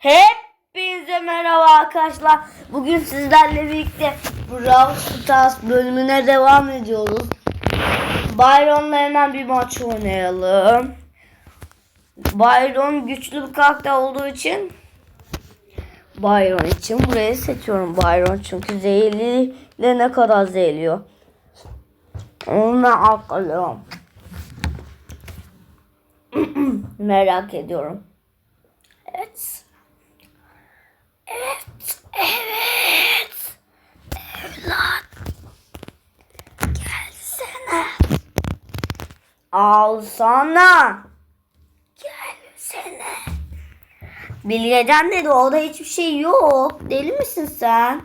Hepinize merhaba arkadaşlar. Bugün sizlerle birlikte Brawl Stars bölümüne devam ediyoruz. Byron'la hemen bir maç oynayalım. Byron güçlü bir karakter olduğu için Byron için burayı seçiyorum. Byron çünkü zehirliyle ne kadar zehirliyor. Onu ben aklıyorum. Merak ediyorum. Evet. Evet. Evet. Evlat. Gelsene. Alsana. Gelsene. Bilgecan dedi orada hiçbir şey yok. Deli misin sen?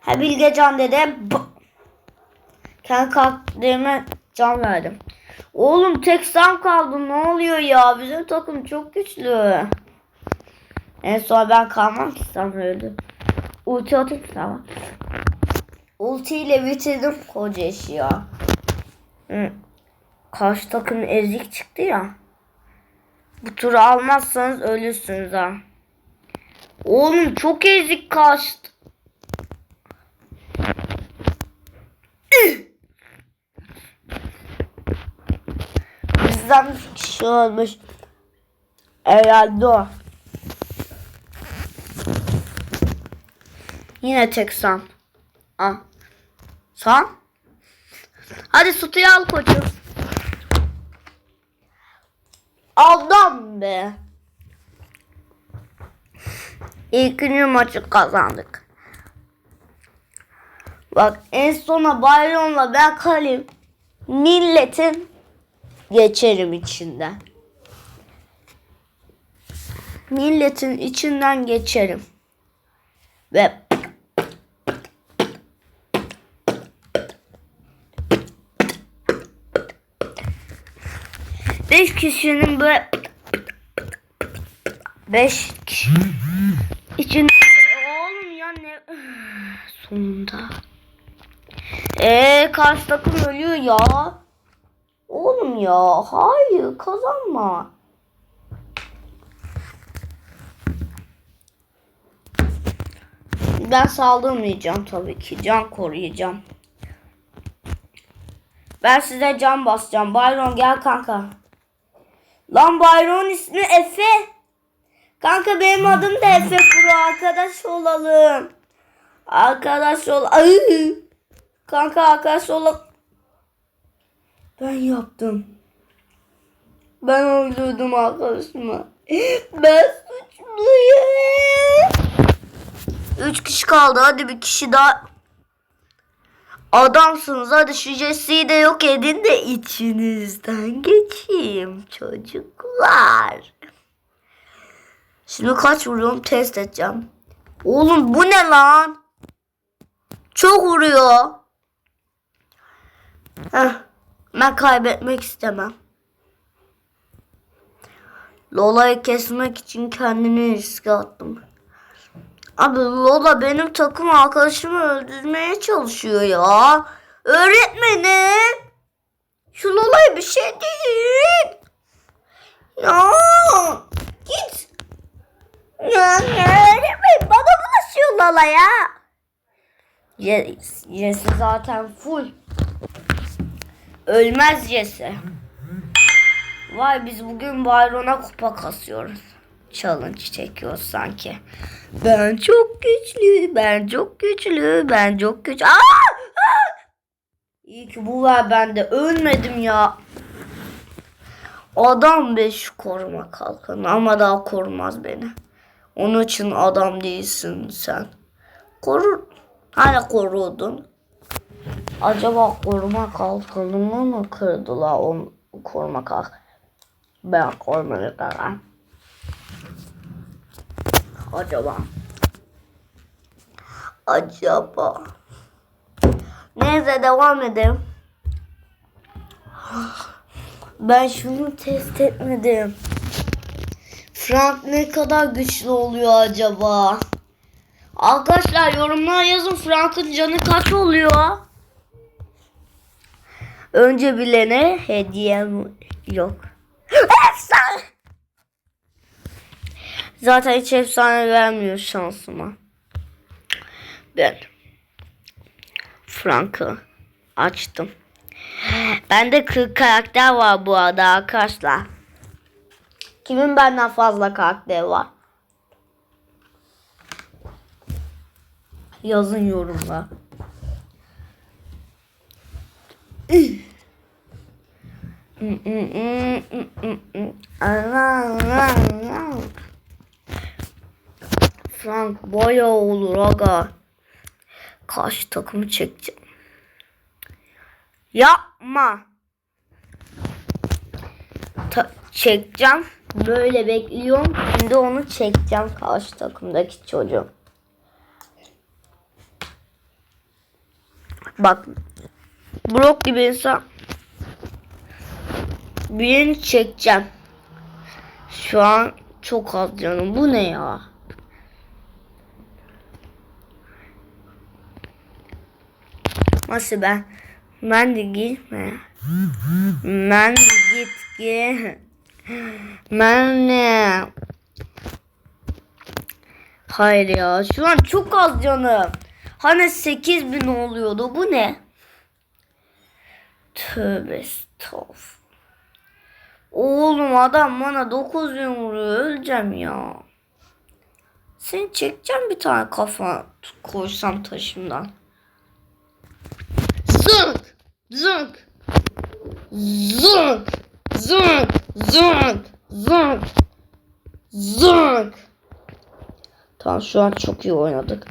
Ha Bilgecan dedi. B- Kendi karakterime can verdim. Oğlum tek sen kaldın ne oluyor ya? Bizim takım çok güçlü. En son ben kalmam ki sen öldü. Ulti atayım tamam. Ulti ile bitirdim koca işi ya. Karşı takım ezik çıktı ya. Bu turu almazsanız ölürsünüz ha. Oğlum çok ezik kaçtı. Bizden kişi olmuş. Herhalde o. Yine tek Sam. Al. Sam. Hadi sütüyü al koçum. Aldım be. İkinci maçı kazandık. Bak en sona Byron'la ben kalayım. Milletin geçerim içinden. Milletin içinden geçerim. Ve beş kişinin böyle beş kişi. İçinde oğlum ya ne sonunda. Ee karşı takım ölüyor ya. Oğlum ya hayır kazanma. Ben saldırmayacağım tabii ki can koruyacağım. Ben size can basacağım. Byron gel kanka Lan Byron ismi Efe. Kanka benim adım da Efe Pro. Arkadaş olalım. Arkadaş ol. Ay. Kanka arkadaş olalım. Ben yaptım. Ben öldürdüm arkadaşımı. Ben suçluyum. Üç kişi kaldı. Hadi bir kişi daha. Adamsınız hadi şu Jesse'yi de yok edin de içinizden geçeyim çocuklar. Şimdi kaç vuruyorum test edeceğim. Oğlum bu ne lan? Çok vuruyor. Heh, ben kaybetmek istemem. Lola'yı kesmek için kendini riske attım. Abi Lola benim takım arkadaşımı öldürmeye çalışıyor ya. Öğretmenim. Şu Lola'ya bir şey deyin. Ya git. Ya öğretmenim bana bulaşıyor Lola ya. Yes, Jesse zaten full. Ölmez Jesse. Vay biz bugün Byron'a kupa kasıyoruz. Challenge çekiyoruz sanki. Ben çok güçlü, ben çok güçlü, ben çok güçlü. Aa! Aa! İyi ki bu var bende. Ölmedim ya. Adam be şu koruma kalkan ama daha korumaz beni. Onun için adam değilsin sen. Korur. Hani korudun? Acaba koruma kalkanımı mı kırdılar o koruma kalkan? Ben korumalı kalkan. Acaba? Acaba? Neyse devam edelim. Ben şunu test etmedim. Frank ne kadar güçlü oluyor acaba? Arkadaşlar yorumlara yazın Frank'ın canı kaç oluyor? Önce bilene hediyem yok. Efsane. Zaten hiç efsane vermiyor şansıma. Ben Frank'ı açtım. Bende 40 karakter var bu arada arkadaşlar. Kimin benden fazla karakteri var? Yazın yorumla. Frank baya olur aga. Karşı takımı çekeceğim. Yapma. Ta- çekeceğim. Böyle bekliyorum. Şimdi onu çekeceğim karşı takımdaki çocuğu. Bak. Blok gibi insan. Birini çekeceğim. Şu an çok az canım. Bu ne ya? Nasıl ben? Ben de gitme. Ben de git git. Ben ne? Hayır ya. Şu an çok az canım. Hani 8000 oluyordu. Bu ne? Tövbe estağfurullah. Oğlum adam bana 9000 vuruyor. Öleceğim ya. Seni çekeceğim bir tane kafa koysam taşımdan. Zınk! Zınk! Zınk! Zınk! Zınk! Zınk! Tamam şu an çok iyi oynadık.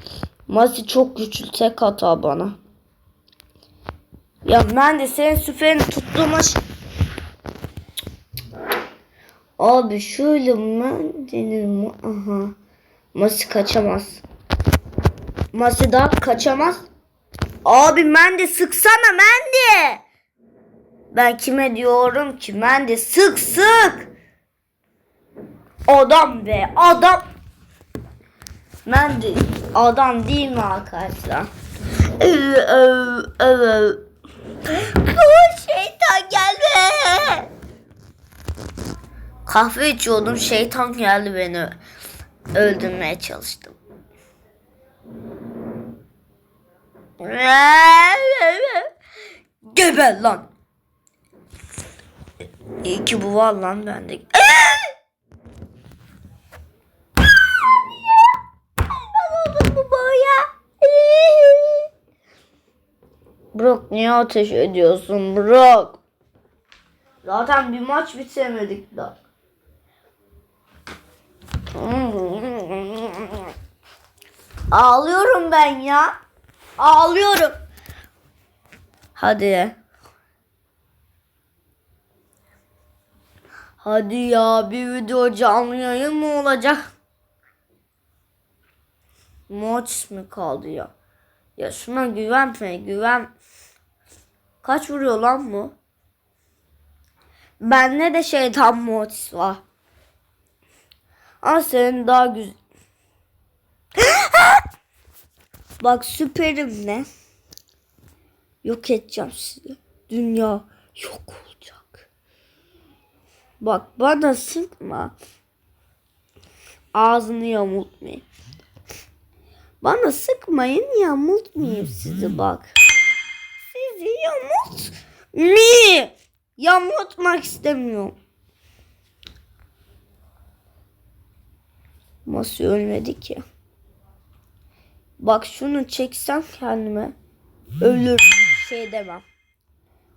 Masi çok güçlü tek hata bana. Ya ben de senin süperini tuttuğuma Abi şöyle ben denir mi? Aha. Masi kaçamaz. Masi daha kaçamaz. Abi ben de sıksana ben de. Ben kime diyorum ki ben de sık sık. Adam be adam. Ben de adam değil mi arkadaşlar? Şeytan gelme. Kahve içiyordum şeytan geldi beni öldürmeye çalıştım. Geber lan. İyi ki bu var lan bende. Brock niye ateş ediyorsun Brock? Zaten bir maç bitiremedik daha. Ağlıyorum ben ya. Ağlıyorum. Hadi. Hadi ya bir video canlı yayın mı olacak? Maç mı kaldı ya? Ya şuna güvenme güven. Kaç vuruyor lan bu? Bende de şeytan mods var. Ama senin daha güzel. Bak süperim ne? Yok edeceğim sizi. Dünya yok olacak. Bak bana sıkma. Ağzını yamultmayayım. Bana sıkmayın yamultmayayım sizi bak. Sizi yamult mi? Yamultmak istemiyorum. Nasıl ölmedi ki? Bak şunu çeksem kendime ölür şey demem.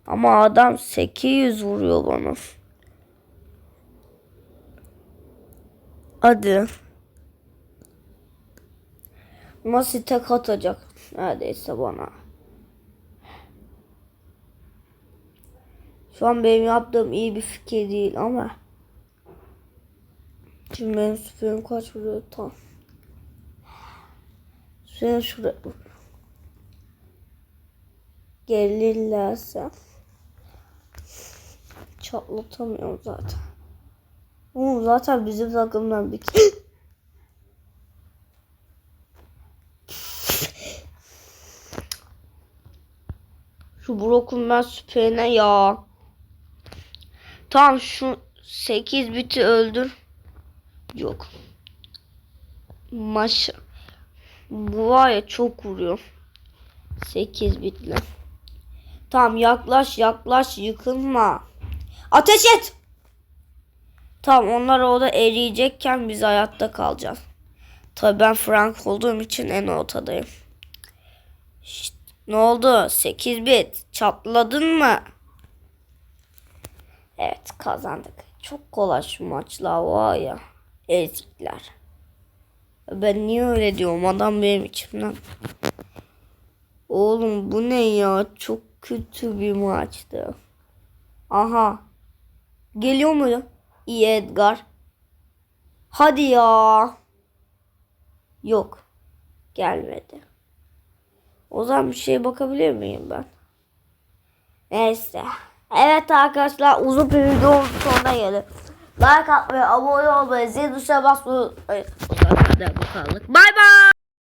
Ama adam 800 vuruyor bana. Hadi. Nasıl tek atacak neredeyse bana. Şu an benim yaptığım iyi bir fikir değil ama. Şimdi benim süperim kaç vuruyor tam. Şuraya şuraya. Gelirlerse. Çatlatamıyorum zaten. Oğlum zaten bizim takımdan bir Şu Brock'un ben süperine ya. Tamam şu 8 biti öldür. Yok. Maşa. Bu var ya çok vuruyor. 8 bitle. Tamam yaklaş yaklaş yıkılma. Ateş et. Tamam onlar orada eriyecekken biz hayatta kalacağız. Tabii ben Frank olduğum için en ortadayım. Şşt, ne oldu? 8 bit. Çatladın mı? Evet kazandık. Çok kolay şu maçlar var ya. Ezikler. Ben niye öyle diyorum? Adam benim içimden. Oğlum bu ne ya? Çok kötü bir maçtı. Aha. Geliyor mu? İyi Edgar. Hadi ya. Yok. Gelmedi. O zaman bir şeye bakabilir miyim ben? Neyse. Evet arkadaşlar uzun bir videonun sonuna geldik. Like atmayı, abone olmayı, zil tuşuna basmayı unutmayın. O zaman bu kaldık. Bay bay.